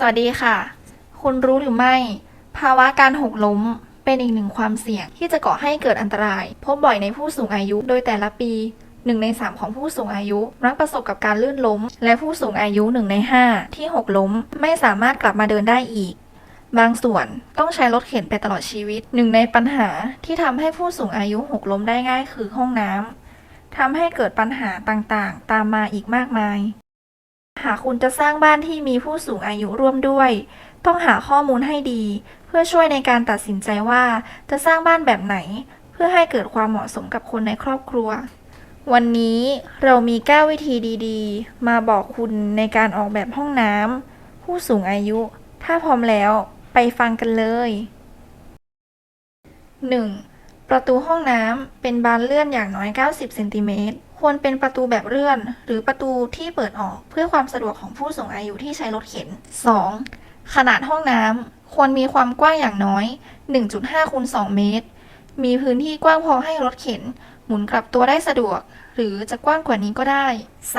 สวัสดีค่ะ คุณรู้หรือไม่ ภาวะการหกล้มเป็นอีกหนึ่งความเสี่ยงที่จะก่อให้เกิดอันตราย พบบ่อยในผู้สูงอายุโดยแต่ละปีหนึ่งในสามของผู้สูงอายุมักประสบกับการลื่นล้ม และผู้สูงอายุหนึ่งในห้าที่หกล้ม ไม่สามารถกลับมาเดินได้อีก บางส่วนต้องใช้รถเข็นไปตลอดชีวิตหนึ่งในปัญหาที่ทำให้ผู้สูงอายุหกล้มได้ง่ายคือห้องน้ำทำให้เกิดปัญหาต่างๆ ตามมาอีกมากมาย หากคุณจะสร้างบ้านที่มีผู้สูงอายุร่วมด้วย ต้องหาข้อมูลให้ดี เพื่อช่วยในการตัดสินใจว่าจะสร้างบ้านแบบไหน เพื่อให้เกิดความเหมาะสมกับคนในครอบครัว วันนี้เรามี 9 วิธีดีๆ มาบอกคุณในการออกแบบห้องน้ำผู้สูงอายุ ถ้าพร้อมแล้วไปฟังกันเลย 1. ประตูห้องน้ำเป็นบานเลื่อนอย่างน้อย 90เซนติเมตรควรเป็นประตูแบบเลื่อน หรือประตูที่เปิดออกเพื่อความสะดวกของผู้สูงอายุที่ใช้รถเข็น 2. ขนาดห้องน้ำควรมีความกว้างอย่างน้อย 1.5คูณ2เมตร มีพื้นที่กว้างพอให้รถเข็น หมุนกลับตัวได้สะดวก หรือจะกว้างกว่านี้ก็ได้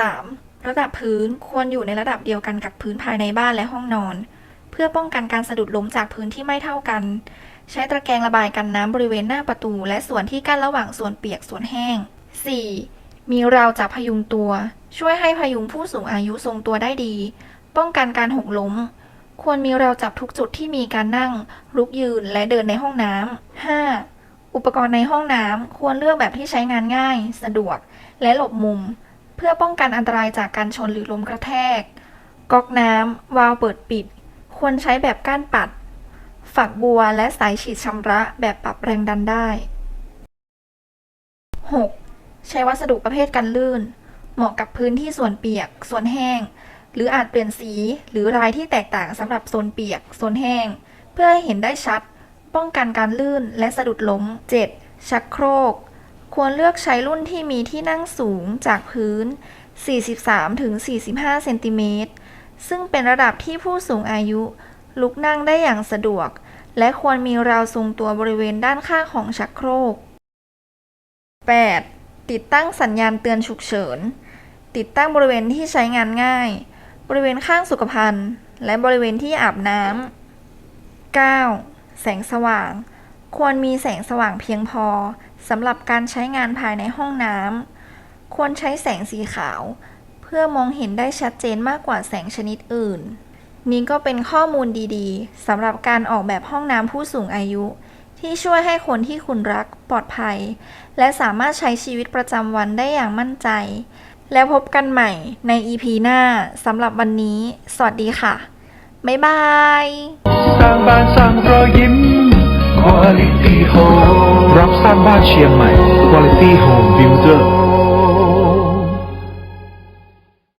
3. ระดับพื้นควรอยู่ในระดับเดียวกันกับพื้นภายในบ้านและห้องนอน พื่อป้องกันการสะดุดล้มจากพื้นที่ไม่เท่ากัน ใช้ตะแกรงระบายกันน้ำบริเวณหน้าประตู และส่วนที่กั้นระหว่างส่วนเปียกส่วนแห้ง 4. มีราวจับพยุงตัว ช่วยให้พยุงผู้สูงอายุทรงตัวได้ดี ป้องกันการหกล้ม ควรมีราวจับทุกจุดที่มีการนั่ง ลุกยืนและเดินในห้องน้ำ 5. อุปกรณ์ในห้องน้ำควรเลือกแบบที่ใช้งานง่าย สะดวก และหลบมุม เพื่อป้องกันอันตรายจากการชนหรือลมกระแทก ก๊อกน้ำวาล์วเปิดปิด ควรใช้แบบก้านปัด ฝักบัวและสายฉีดชำระแบบปรับแรงดันได้ 6. ใช้วัสดุประเภทกันลื่น เหมาะกับพื้นที่ส่วนเปียก ส่วนแห้ง หรืออาจเปลี่ยนสีหรือลายที่แตกต่างสำหรับโซนเปียก โซนแห้ง เพื่อให้เห็นได้ชัด ป้องกันการลื่นและสะดุดล้ม 7. ชักโครก ควรเลือกใช้รุ่นที่มีที่นั่งสูงจากพื้น 43-45 เซนติเมตร ซึ่งเป็นระดับที่ผู้สูงอายุ ลุกนั่งได้อย่างสะดวก และควรมีราวทรงตัวบริเวณด้านข้างของชักโครก 8. ติดตั้งสัญญาณเตือนฉุกเฉิน ติดตั้งบริเวณที่ใช้งานง่าย บริเวณข้างสุขภัณฑ์ และบริเวณที่อาบน้ำ 9. แสงสว่าง ควรมีแสงสว่างเพียงพอสำหรับการใช้งานภายในห้องน้ำ ควรใช้แสงสีขาว พื่อมองเห็นได้ชัดเจนมากกว่าแสงชนิดอื่น นี่ก็เป็นข้อมูลดีๆสำหรับการออกแบบห้องน้ำผู้สูงอายุ ที่ช่วยให้คนที่คุณรักปลอดภัย และสามารถใช้ชีวิตประจำวันได้อย่างมั่นใจ แล้วพบกันใหม่ใน EP หน้าสำหรับวันนี้ สวัสดีค่ะ บ๊ายบายสร้างบ้านสร้างรอยยิ้ม Quality Home รับสร้างบ้านเชียงใหม่ Quality Home